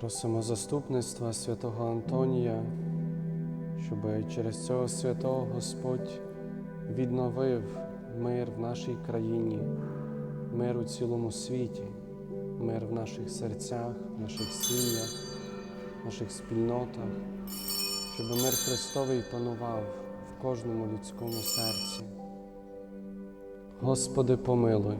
Просимо заступництва святого Антонія, щоб через цього святого Господь відновив мир в нашій країні, мир у цілому світі, мир в наших серцях, в наших сім'ях, в наших спільнотах, щоб мир Христовий панував в кожному людському серці. Господи, помилуй,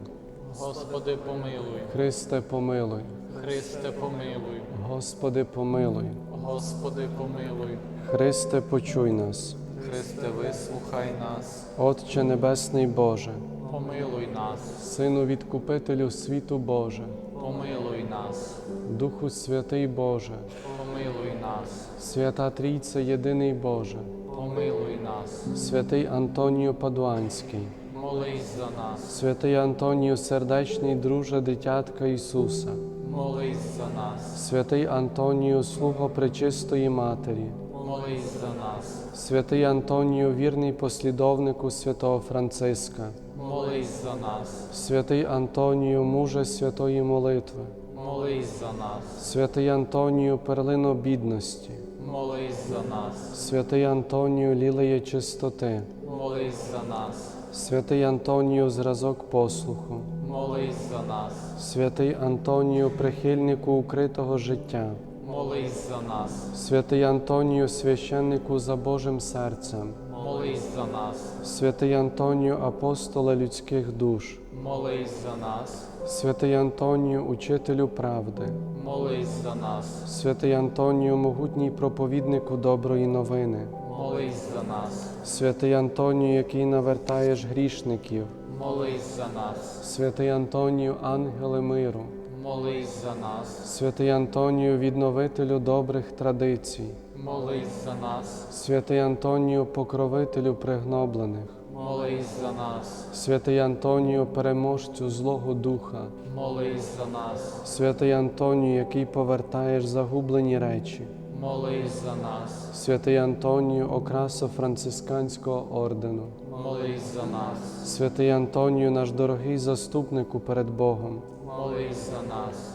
Господи, помилуй, Христе, помилуй, Христе, помилуй, Господи, помилуй, Господи, помилуй, Христе, почуй нас. Христе, вислухай нас, Отче Небесний Боже, помилуй нас, Сину Відкупителю світу Боже, помилуй нас, Духу Святий Боже, помилуй нас, Свята Трійце Єдиний Боже, помилуй нас, святий Антонію Падуанський, молись за нас, святий Антонію Сердечний друже дитятка Ісуса, молись за нас, святий Антонію Слуго Пречистої Матері, молись за нас, святий Антонію вірний послідовнику святого Франциска, молись за нас, святий Антонію муже святої молитви, молись за нас, святий Антонію перлино бідності. Молись за нас, Святий Антонію лілеє чистоти, молись за нас, святий Антонію зразок послуху, молись за нас, святий Антонію прихильнику укритого життя, молись за нас, святий Антонію священнику за Божим серцем, молись за нас, святий Антонію апостола людських душ, молись за нас, святий Антонію учителю правди, молись за нас, святий Антонію могутній проповіднику доброї новини, молись за нас, святий Антонію, який навертаєш грішників, молись за нас, святий Антонію, ангели миру. молись за нас, Святий Антонію, відновителю добрих традицій, молись за нас, святий Антонію, покровителю пригноблених, молись за нас, святий Антонію, переможцю злого духа, молись за нас, святий Антонію, який повертаєш загублені речі, молись за нас, святий Антонію, окраса францисканського ордену, молись за нас, святий Антонію, наш дорогий заступнику перед Богом, молись за нас.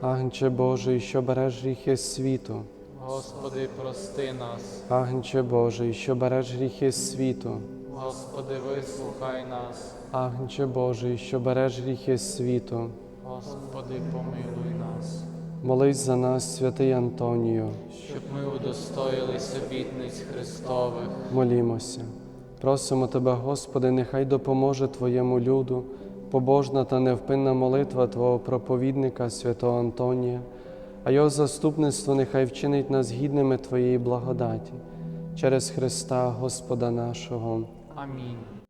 Агнче Божий, що береш гріхи світу, Господи, прости нас, Агнче Божий, що береш гріхи світу. Господи, вислухай нас, Агнче Божий, що береш гріхи світу, Господи, помилуй нас, молись за нас, святий Антонію, щоб ми удостоїлись обітниць Христових. молімося. Просимо Тебе, Господи, нехай допоможе Твоєму люду, побожна та невпинна молитва Твого проповідника, святого Антонія, а його заступництво нехай вчинить нас гідними Твоєї благодаті через Христа Господа нашого. I mean,